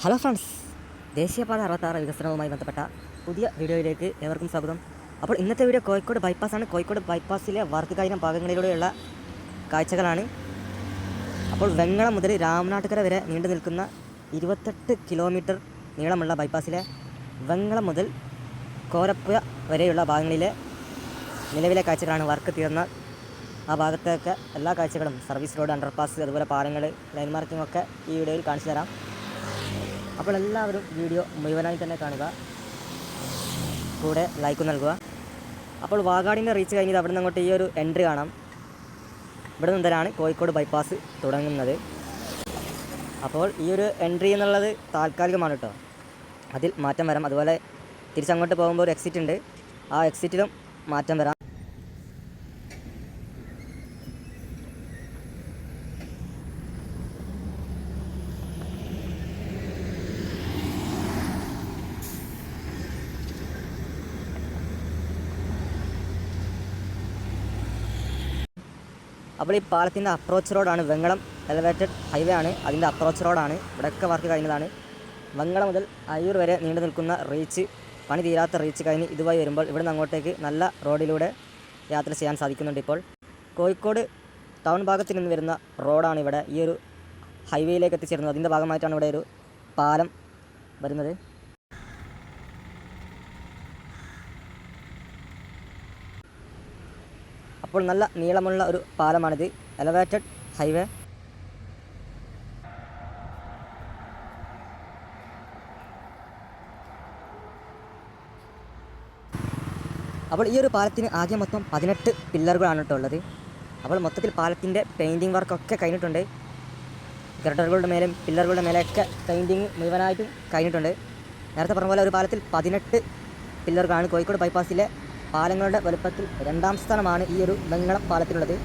Hello friends ദേശീയപാത അറുപത്താറ് വികസനവുമായി ബന്ധപ്പെട്ട പുതിയ വീഡിയോയിലേക്ക് ഏവർക്കും സ്വാഗതം. അപ്പോൾ ഇന്നത്തെ വീഡിയോ കോഴിക്കോട് ബൈപ്പാസാണ്. കോഴിക്കോട് ബൈപ്പാസിലെ കഴിഞ്ഞ ഭാഗങ്ങളിലൂടെയുള്ള കാഴ്ചകളാണ്. അപ്പോൾ വെങ്ങളം മുതൽ രാമനാട്ടുകര വരെ നീണ്ടു നിൽക്കുന്ന ഇരുപത്തെട്ട് കിലോമീറ്റർ നീളമുള്ള ബൈപ്പാസിലെ വെങ്ങളം മുതൽ കോരപ്പുഴ വരെയുള്ള ഭാഗങ്ങളിലെ നിലവിലെ കാഴ്ചകളാണ് വർക്ക് തീർന്ന ആ ഭാഗത്തൊക്കെ എല്ലാ കാഴ്ചകളും സർവീസ് റോഡ് അണ്ടർപാസ് അതുപോലെ പാലങ്ങൾ ലൈൻ മാർക്കിംഗ് ഒക്കെ ഈ വീഡിയോയിൽ കാണിച്ചു തരാം. അപ്പോൾ എല്ലാവരും വീഡിയോ മുഴുവനായി തന്നെ കാണുക. കൂടെ ലൈക്ക് നൽകുക. അപ്പോൾ വാഗാടിന്റെ റീച്ച് കഴിഞ്ഞത് അവിടെ നിന്ന് അങ്ങോട്ട് ഈ ഒരു എൻട്രി കാണാം. ഇവിടെ നിന്നാണ് കോഴിക്കോട് ബൈപ്പാസ് തുടങ്ങുന്നത്. അപ്പോൾ ഈ ഒരു എൻട്രി എന്നുള്ളത് താൽക്കാലികമാണ് കേട്ടോ അതിൽ മാറ്റം വരാം. അതുപോലെ തിരിച്ചങ്ങോട്ട് പോകുമ്പോൾ ഒരു എക്സിറ്റ് ഉണ്ട്. ആ എക്സിറ്റിലും മാറ്റം വരാം. അപ്പോൾ ഈ പാലത്തിന്റെ അപ്രോച്ച് റോഡാണ് വെങ്ങളം എലവേറ്റഡ് ഹൈവേ ആണ്. അതിന്റെ അപ്രോച്ച് റോഡാണ് ഇവിടെയൊക്കെ വർക്ക് കഴിഞ്ഞതാണ്. വെങ്ങളം മുതൽ അയ്യൂർ വരെ നീണ്ടു നിൽക്കുന്ന റീച്ച് പണി തീരാത്ത റീച്ച് കഴിഞ്ഞ് ഇതുമായി വരുമ്പോൾ ഇവിടുന്ന് അങ്ങോട്ടേക്ക് നല്ല റോഡിലൂടെ യാത്ര ചെയ്യാൻ സാധിക്കുന്നുണ്ട് ഇപ്പോൾ. കോഴിക്കോട് ടൗൺ ഭാഗത്ത് നിന്ന് വരുന്ന റോഡാണ് ഇവിടെ ഈ ഒരു ഹൈവേയിലേക്ക് എത്തിച്ചേരുന്നത്. അതിന്റെ ഭാഗമായിട്ടാണ് ഇവിടെ ഒരു പാലം വരുന്നത്. അപ്പോൾ നല്ല നീളമുള്ള ഒരു പാലമാണിത്. എലവേറ്റഡ് ഹൈവേ അപ്പോൾ ഈ ഒരു പാലത്തിന് ആദ്യം മൊത്തം പതിനെട്ട് പില്ലറുകളാണ് കേട്ടോ ഉള്ളത്. അപ്പോൾ മൊത്തത്തിൽ പാലത്തിന്റെ പെയിന്റിങ് വർക്കൊക്കെ കഴിഞ്ഞിട്ടുണ്ട്. ഗർഡറുകളുടെ മേലും പില്ലറുകളുടെ മേലെയൊക്കെ പെയിന്റിങ് മുഴുവനായിട്ടും കഴിഞ്ഞിട്ടുണ്ട്. നേരത്തെ പറഞ്ഞ പോലെ ഒരു പാലത്തിൽ പതിനെട്ട് പില്ലറുകളാണ് കോഴിക്കോട് ബൈപ്പാസിലെ പാലങ്ങളുടെ വലുപ്പത്തിൽ രണ്ടാം സ്ഥാനമാണ് ഈ ഒരു വെങ്ങളം പാലത്തിനുള്ളത്.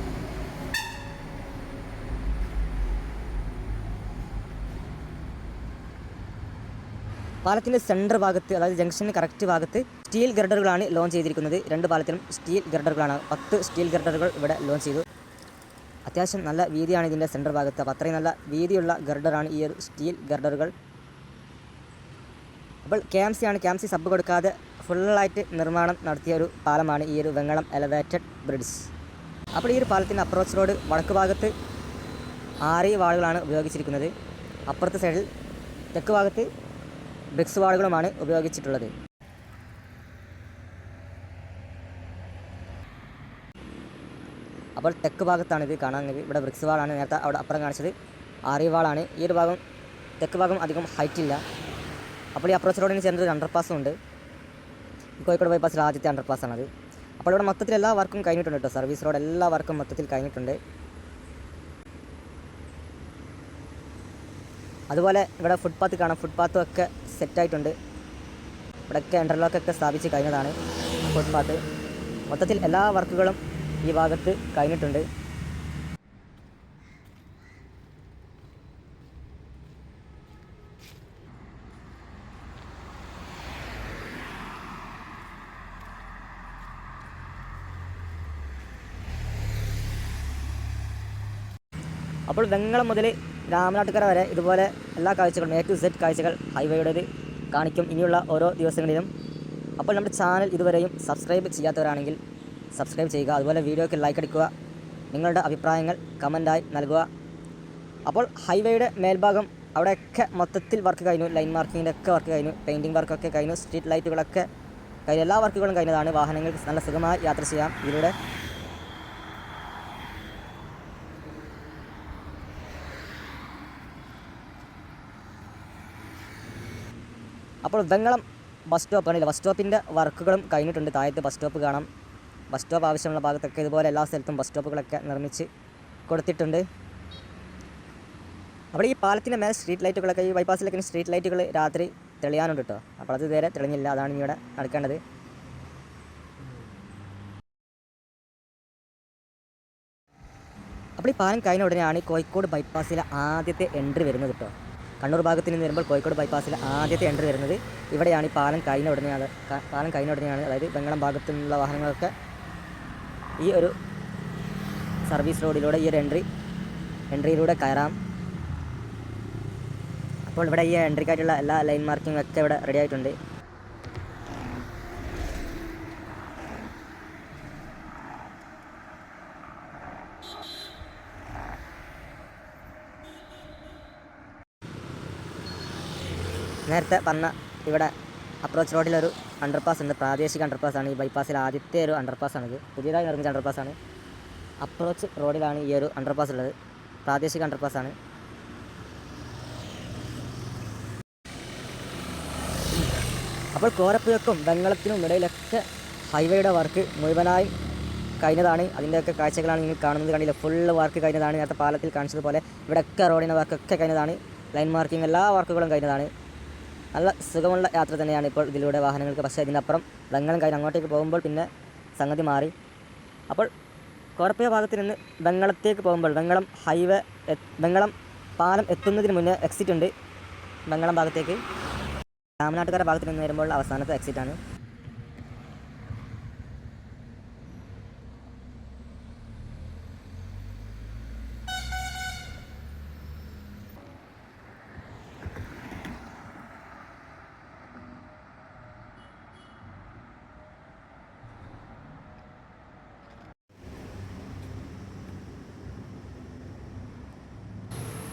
പാലത്തിന്റെ സെന്റർ ഭാഗത്ത് അതായത് ജംഗ്ഷന് കറക്റ്റ് ഭാഗത്ത് സ്റ്റീൽ ഗർഡറുകളാണ് ലോഞ്ച് ചെയ്തിരിക്കുന്നത്. രണ്ട് പാലത്തിലും സ്റ്റീൽ ഗർഡറുകളാണ് പത്ത് സ്റ്റീൽ ഗർഡറുകൾ ഇവിടെ ലോഞ്ച് ചെയ്തു. അത്യാവശ്യം നല്ല വീതിയാണ് ഇതിന്റെ സെന്റർ ഭാഗത്ത്. അപ്പോൾ നല്ല വീതിയുള്ള ഗർഡറാണ് ഈ ഒരു സ്റ്റീൽ ഗർഡറുകൾ അപ്പോൾ കെ എം സി ആണ്. കെ എം സി സബ് കൊടുക്കാതെ ഫുള്ളായിട്ട് നിർമ്മാണം നടത്തിയ ഒരു പാലമാണ് ഈ ഒരു വെങ്ങളം എലവേറ്റഡ് ബ്രിഡ്ജ് അപ്പോൾ ഈ ഒരു പാലത്തിന്റെ അപ്രോച്ച് റോഡ് വടക്ക് ഭാഗത്ത് ആറ് വാളുകളാണ് ഉപയോഗിച്ചിരിക്കുന്നത്. അപ്പുറത്തെ സൈഡിൽ തെക്ക് ഭാഗത്ത് ബ്രിക്സ് വാളുകളുമാണ് ഉപയോഗിച്ചിട്ടുള്ളത്. അപ്പോൾ തെക്ക് ഭാഗത്താണ് ഇത് കാണാൻ ഇവിടെ ബ്രിക്സ് വാളാണ് നേരത്തെ അവിടെ അപ്പുറം കാണിച്ചത്. ആറി വാളാണ്. ഈ ഒരു ഭാഗം തെക്ക് ഭാഗം അധികം ഹൈറ്റ് ഇല്ല. അപ്പോൾ ഈ അപ്രോച്ച് റോഡിന് ചേർന്നൊരു അണ്ടർ അണ്ടർപാസും ഉണ്ട്. കോഴിക്കോട് ബൈപ്പാസിൽ ആദ്യത്തെ അണ്ടർ പാസ്സാണത് അപ്പോൾ ഇവിടെ മൊത്തത്തിൽ എല്ലാ വർക്കും കഴിഞ്ഞിട്ടുണ്ട് കേട്ടോ സർവീസ് റോഡ് എല്ലാ വർക്കും മൊത്തത്തിൽ കഴിഞ്ഞിട്ടുണ്ട്. അതുപോലെ ഇവിടെ ഫുട്പാത്ത് കാണാം. ഫുട്പാത്തും ഒക്കെ സെറ്റായിട്ടുണ്ട് ഇവിടെയൊക്കെ എന്റർലോക്കൊക്കെ സ്ഥാപിച്ച് കഴിഞ്ഞതാണ് ഫുട്പാത്ത് മൊത്തത്തിൽ എല്ലാ വർക്കുകളും ഈ ഭാഗത്ത് കഴിഞ്ഞിട്ടുണ്ട്. അപ്പോൾ വെങ്ങളം മുതൽ രാമനാട്ടുകര വരെ ഇതുപോലെ എല്ലാ കാഴ്ചകളും എ ടു സെഡ് കാഴ്ചകൾ ഹൈവേയുടേത് കാണിക്കും. ഇനിയുള്ള ഓരോ ദിവസങ്ങളിലും. അപ്പോൾ നമ്മുടെ ചാനൽ ഇതുവരെയും സബ്സ്ക്രൈബ് ചെയ്യാത്തവരാണെങ്കിൽ സബ്സ്ക്രൈബ് ചെയ്യുക. അതുപോലെ വീഡിയോയ്ക്ക് ലൈക്ക് അടിക്കുക. നിങ്ങളുടെ അഭിപ്രായങ്ങൾ കമന്റായി നൽകുക. അപ്പോൾ ഹൈവേയുടെ മേൽഭാഗം അവിടെയൊക്കെ മൊത്തത്തിൽ വർക്ക് കഴിഞ്ഞു. ലൈൻ മാർക്കിങ്ങിന്റെ ഒക്കെ വർക്ക് കഴിഞ്ഞു. പെയിന്റിംഗ് വർക്കൊക്കെ കഴിഞ്ഞു. സ്ട്രീറ്റ് ലൈറ്റുകളൊക്കെ കഴിഞ്ഞു. എല്ലാ വർക്കുകളും കഴിഞ്ഞതാണ്. വാഹനങ്ങൾക്ക് നല്ല സുഖമായി യാത്ര ചെയ്യാം. ഇതിലൂടെ അപ്പോൾ വെങ്ങളം ബസ് സ്റ്റോപ്പ് ഇല്ല ബസ് സ്റ്റോപ്പിന്റെ വർക്കുകളും കഴിഞ്ഞിട്ടുണ്ട്. താഴത്തെ ബസ് സ്റ്റോപ്പ് കാണാം. ബസ് സ്റ്റോപ്പ് ആവശ്യമുള്ള ഭാഗത്തൊക്കെ ഇതുപോലെ എല്ലാ സ്ഥലത്തും ബസ് സ്റ്റോപ്പുകളൊക്കെ നിർമ്മിച്ച് കൊടുത്തിട്ടുണ്ട്. അപ്പോൾ ഈ പാലത്തിന്റെ മേലെ സ്ട്രീറ്റ് ലൈറ്റുകളൊക്കെ ഈ ബൈപ്പാസിലൊക്കെ സ്ട്രീറ്റ് ലൈറ്റുകൾ രാത്രി തെളിയാനുണ്ട് കേട്ടോ അപ്പോൾ അത് ഇതുവരെ തെളിഞ്ഞില്ല. അതാണ് ഇവിടെ നടക്കേണ്ടത്. അപ്പോൾ ഈ പാലം കഴിഞ്ഞ ഉടനെയാണ് കോഴിക്കോട് ബൈപ്പാസിലെ ആദ്യത്തെ എൻട്രി വരുന്നത് കേട്ടോ കണ്ണൂർ ഭാഗത്ത് നിന്ന് വരുമ്പോൾ കോഴിക്കോട് ബൈപ്പാസിലെ ആദ്യത്തെ എൻട്രി വരുന്നത് ഇവിടെയാണ് ഈ പാലം കഴിഞ്ഞ ഉടനെയാണ്. പാലം കഴിഞ്ഞ ഉടനെയാണ്. അതായത് വെങ്ങളം ഭാഗത്തു നിന്നുള്ള വാഹനങ്ങളൊക്കെ ഈ ഒരു സർവീസ് റോഡിലൂടെ ഈ ഒരു എൻട്രി എൻട്രിയിലൂടെ കയറാം. അപ്പോൾ ഇവിടെ ഈ എൻട്രിക്കായിട്ടുള്ള എല്ലാ ലൈൻ മാർക്കിംഗ് ഒക്കെ ഇവിടെ റെഡി ആയിട്ടുണ്ട്. നേരത്തെ പറഞ്ഞ ഇവിടെ അപ്രോച്ച് റോഡിലൊരു അണ്ടർപാസ് ഉണ്ട്. പ്രാദേശിക അണ്ടർപാസ് ആണ്. ഈ ബൈപ്പാസിൽ ആദ്യത്തെ ഒരു അണ്ടർപാസ് ആണിത് പുതിയതായി നിർമ്മിച്ച അണ്ടർപാസ് ആണ്. അപ്രോച്ച് റോഡിലാണ് ഈ ഒരു അണ്ടർപാസ് ഉള്ളത്. പ്രാദേശിക അണ്ടർപാസ് ആണ്. അപ്പോൾ കോരപ്പുഴക്കും വെങ്ങളത്തിനും ഇടയിലൊക്കെ ഹൈവേയുടെ വർക്ക് മുഴുവനായി കഴിഞ്ഞതാണ്. അതിന്റെയൊക്കെ കാഴ്ചകളാണ് നിങ്ങൾ കാണുന്നത്. കണ്ടില്ല? ഫുള്ള് വർക്ക് കഴിഞ്ഞതാണ്. നേരത്തെ പാലത്തിൽ കാണിച്ചതുപോലെ ഇവിടെയൊക്കെ റോഡിന്റെ വർക്കൊക്കെ കഴിഞ്ഞതാണ്. ലൈൻ മാർക്കിംഗ് എല്ലാ വർക്കുകളും കഴിഞ്ഞതാണ്. നല്ല സുഖമുള്ള യാത്ര തന്നെയാണ് ഇപ്പോൾ ഇതിലൂടെ വാഹനങ്ങൾക്ക്. പക്ഷേ ഇതിനപ്പുറം ബംഗളം കഴിഞ്ഞ് അങ്ങോട്ടേക്ക് പോകുമ്പോൾ പിന്നെ സംഗതി മാറി. അപ്പോൾ കോടപ്പയ ഭാഗത്ത് നിന്ന് ബംഗളത്തേക്ക് പോകുമ്പോൾ ബംഗളം ഹൈവേ ബംഗളം പാലം എത്തുന്നതിന് മുന്നേ എക്സിറ്റ് ഉണ്ട്. ബംഗളം ഭാഗത്തേക്ക്. രാമനാട്ടുകാര ഭാഗത്ത് നിന്ന് വരുമ്പോൾ അവസാനത്തെ എക്സിറ്റ്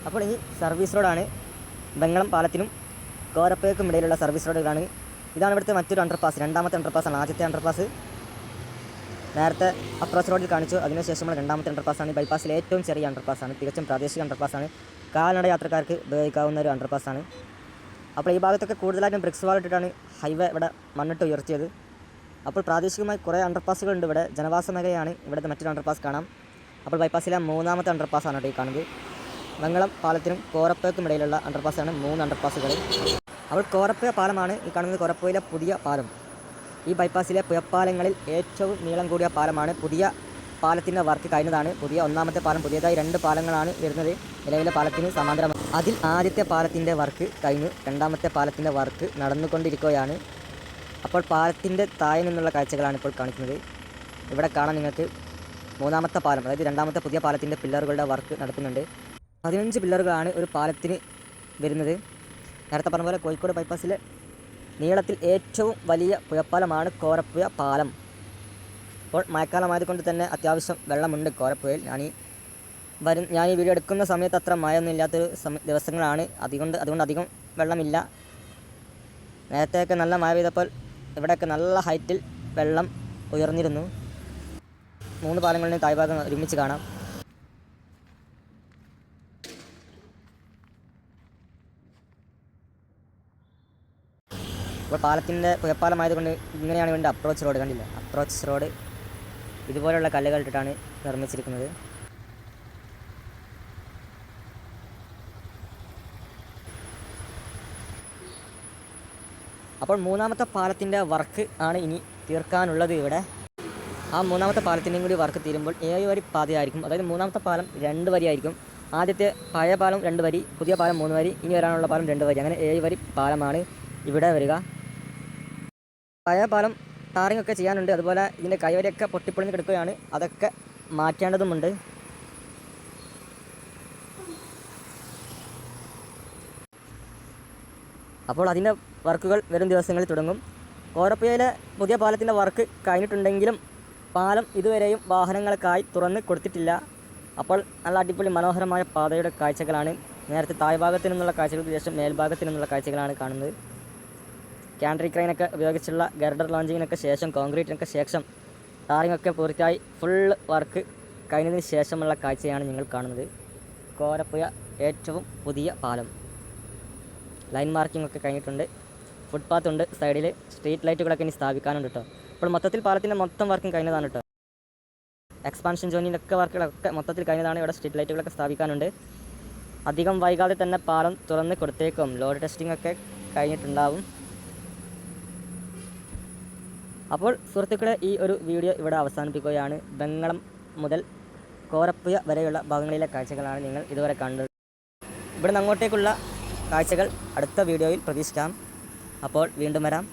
അപ്പോൾ ഈ സർവീസ് റോഡാണ് വെങ്ങളം പാലത്തിനും കോരപ്പേക്കും ഇടയിലുള്ള സർവീസ് റോഡുകളാണ് ഇതാണ് ഇവിടുത്തെ മറ്റൊരു അണ്ടർപാസ് രണ്ടാമത്തെ അണ്ടർപാസ് ആണ്. ആദ്യത്തെ അണ്ടർപാസ് നേരത്തെ അപ്രോച്ച് റോഡിൽ കാണിച്ചു. അതിനുശേഷം നമ്മൾ രണ്ടാമത്തെ അണ്ടർപാസ് ആണ്. ബൈപ്പാസിലെ ഏറ്റവും ചെറിയ അണ്ടർപാസ് ആണ്. തികച്ചും പ്രാദേശിക അണ്ടർപാസ് ആണ്. കാൽനട യാത്രക്കാർക്ക് ഉപയോഗിക്കാവുന്ന ഒരു അണ്ടർപാസ് ആണ്. അപ്പോൾ ഈ ഭാഗത്തൊക്കെ കൂടുതലായിട്ടും ബ്രിക്സ് വാൾ ഇട്ടിട്ടാണ് ഹൈവേ ഇവിടെ മണ്ണിട്ട് ഉയർത്തിയത്. അപ്പോൾ പ്രാദേശികമായി കുറേ അണ്ടർപാസുകളുണ്ട് ഇവിടെ. ജനവാസ മേഖലയാണ് ഇവിടുത്തെ മറ്റൊരു അണ്ടർപാസ് കാണാം. അപ്പോൾ ബൈപ്പാസിലെ മൂന്നാമത്തെ അണ്ടർപാസ് ആണ് കേട്ടോ ഈ കാണുന്നത്. വെങ്ങളം പാലത്തിനും കോരപ്പേക്കും ഇടയിലുള്ള അണ്ടർപാസാണ് മൂന്ന് അണ്ടർപാസുകൾ അപ്പോൾ കോരപ്പയ പാലമാണ് ഈ കാണുന്നത് കോരപ്പയിലെ പുതിയ പാലം. ഈ ബൈപ്പാസിലെ പുയപ്പാലങ്ങളിൽ ഏറ്റവും നീളം കൂടിയ പാലമാണ് പുതിയ പാലത്തിന്റെ വർക്ക് കഴിഞ്ഞതാണ്. പുതിയ ഒന്നാമത്തെ പാലം പുതിയതായി രണ്ട് പാലങ്ങളാണ് വരുന്നത്. നിലവിലെ പാലത്തിന് സമാന്തരമാണ് അതിൽ ആദ്യത്തെ പാലത്തിന്റെ വർക്ക് കഴിഞ്ഞു. രണ്ടാമത്തെ പാലത്തിന്റെ വർക്ക് നടന്നുകൊണ്ടിരിക്കുകയാണ്. അപ്പോൾ പാലത്തിന്റെ താഴെ നിന്നുള്ള കാഴ്ചകളാണ് ഇപ്പോൾ കാണിക്കുന്നത്. ഇവിടെ കാണാൻ നിങ്ങൾക്ക് മൂന്നാമത്തെ പാലം അതായത് രണ്ടാമത്തെ പുതിയ പാലത്തിന്റെ പില്ലറുകളുടെ വർക്ക് നടക്കുന്നുണ്ട്. പതിനഞ്ച് പില്ലറുകളാണ് ഒരു പാലത്തിന് വരുന്നത്. നേരത്തെ പറഞ്ഞ പോലെ കോഴിക്കോട് ബൈപ്പാസിലെ നീളത്തിൽ ഏറ്റവും വലിയ പുഴപ്പാലമാണ് കോരപ്പുഴ പാലം. ഇപ്പോൾ മഴക്കാലമായതുകൊണ്ട് തന്നെ അത്യാവശ്യം വെള്ളമുണ്ട് കോരപ്പുഴയിൽ. ഞാൻ ഈ വരും ഞാൻ ഈ വീഡിയോ എടുക്കുന്ന സമയത്ത് അത്ര മഴയൊന്നും ഇല്ലാത്തൊരു ദിവസങ്ങളാണ്. അതുകൊണ്ട് അതുകൊണ്ട് അധികം വെള്ളമില്ല. നേരത്തെയൊക്കെ നല്ല മഴ പെയ്തപ്പോൾ ഇവിടെയൊക്കെ നല്ല ഹൈറ്റിൽ വെള്ളം ഉയർന്നിരുന്നു. മൂന്ന് പാലങ്ങളിൽ താഴ്ഭാഗം ഒരുമിച്ച് കാണാം. ഇപ്പോൾ പാലത്തിന്റെ പുഴപ്പാലമായതുകൊണ്ട് ഇങ്ങനെയാണ് വേണ്ട അപ്രോച്ച് റോഡ് കണ്ടില്ല? അപ്രോച്ച് റോഡ് ഇതുപോലെയുള്ള കല്ലുകൾ ഇട്ടിട്ടാണ് നിർമ്മിച്ചിരിക്കുന്നത്. അപ്പോൾ മൂന്നാമത്തെ പാലത്തിന്റെ വർക്ക് ആണ് ഇനി തീർക്കാനുള്ളത് ഇവിടെ. ആ മൂന്നാമത്തെ പാലത്തിന്റെയും കൂടി വർക്ക് തീരുമ്പോൾ ഏഴ് വരി പാതയായിരിക്കും. അതായത് മൂന്നാമത്തെ പാലം രണ്ട് വരിയായിരിക്കും. ആദ്യത്തെ പഴയ പാലം രണ്ട് വരി പുതിയ പാലം മൂന്ന് വരി ഇനി വരാനുള്ള പാലം രണ്ട് വരി. അങ്ങനെ ഏഴ് വരി പാലമാണ് ഇവിടെ വരിക. പഴയ പാലം ടാറിംഗ് ഒക്കെ ചെയ്യാനുണ്ട്. അതുപോലെ ഇതിന്റെ കൈവരിയൊക്കെ പൊട്ടിപ്പൊളിഞ്ഞ് കിടക്കുകയാണ്. അതൊക്കെ മാറ്റേണ്ടതുമുണ്ട്. അപ്പോൾ അതിന്റെ വർക്കുകൾ വരും ദിവസങ്ങളിൽ തുടങ്ങും. കോരപ്പുഴയിലെ പുതിയ പാലത്തിന്റെ വർക്ക് കഴിഞ്ഞിട്ടുണ്ടെങ്കിലും പാലം ഇതുവരെയും വാഹനങ്ങൾക്കായി തുറന്ന് കൊടുത്തിട്ടില്ല. അപ്പോൾ നല്ല അടിപൊളി മനോഹരമായ പാതയുടെ കാഴ്ചകളാണ് നേരത്തെ താഴ്ഭാഗത്തു നിന്നുള്ള കാഴ്ചകൾക്ക് ശേഷം മേൽഭാഗത്തു നിന്നുള്ള കാഴ്ചകളാണ് കാണുന്നത്. ക്യാൻഡറി ക്രൈനൊക്കെ ഉപയോഗിച്ചുള്ള ഗർഡർ ലോഞ്ചിങ്ങിനൊക്കെ ശേഷം കോൺക്രീറ്റിനൊക്കെ ശേഷം ടാറിംഗ് ഒക്കെ പൂർത്തിയായി ഫുൾ വർക്ക് കഴിഞ്ഞതിന് ശേഷമുള്ള കാഴ്ചയാണ് നിങ്ങൾ കാണുന്നത്. കോരപ്പുഴ ഏറ്റവും പുതിയ പാലം. ലൈൻ മാർക്കിംഗ് ഒക്കെ കഴിഞ്ഞിട്ടുണ്ട്. ഫുട്പാത്ത് ഉണ്ട് സൈഡിൽ സ്ട്രീറ്റ് ലൈറ്റുകളൊക്കെ ഇനി സ്ഥാപിക്കാനുണ്ട് കേട്ടോ അപ്പോൾ മൊത്തത്തിൽ പാലത്തിന്റെ മൊത്തം വർക്കും കഴിഞ്ഞതാണ് കേട്ടോ എക്സ്പാൻഷൻ ജോണിന്റെ ഒക്കെ വർക്കുകളൊക്കെ മൊത്തത്തിൽ കഴിഞ്ഞതാണ്. ഇവിടെ സ്ട്രീറ്റ് ലൈറ്റുകളൊക്കെ സ്ഥാപിക്കാനുണ്ട്. അധികം വൈകാതെ തന്നെ പാലം തുറന്ന് കൊടുത്തേക്കും. ലോഡ് ടെസ്റ്റിംഗ് ഒക്കെ കഴിഞ്ഞിട്ടുണ്ടാവും. അപ്പോൾ സുഹൃത്തുക്കളെ ഈ ഒരു വീഡിയോ ഇവിടെ അവസാനിപ്പിക്കുകയാണ്. ബംഗളം മുതൽ കോരപ്പുയ വരെയുള്ള ഭാഗങ്ങളിലെ കാഴ്ചകളാണ് നിങ്ങൾ ഇതുവരെ കണ്ടത്. ഇവിടെ നിന്ന് അങ്ങോട്ടേക്കുള്ള കാഴ്ചകൾ അടുത്ത വീഡിയോയിൽ പ്രതീക്ഷിക്കാം. അപ്പോൾ വീണ്ടും വരാം.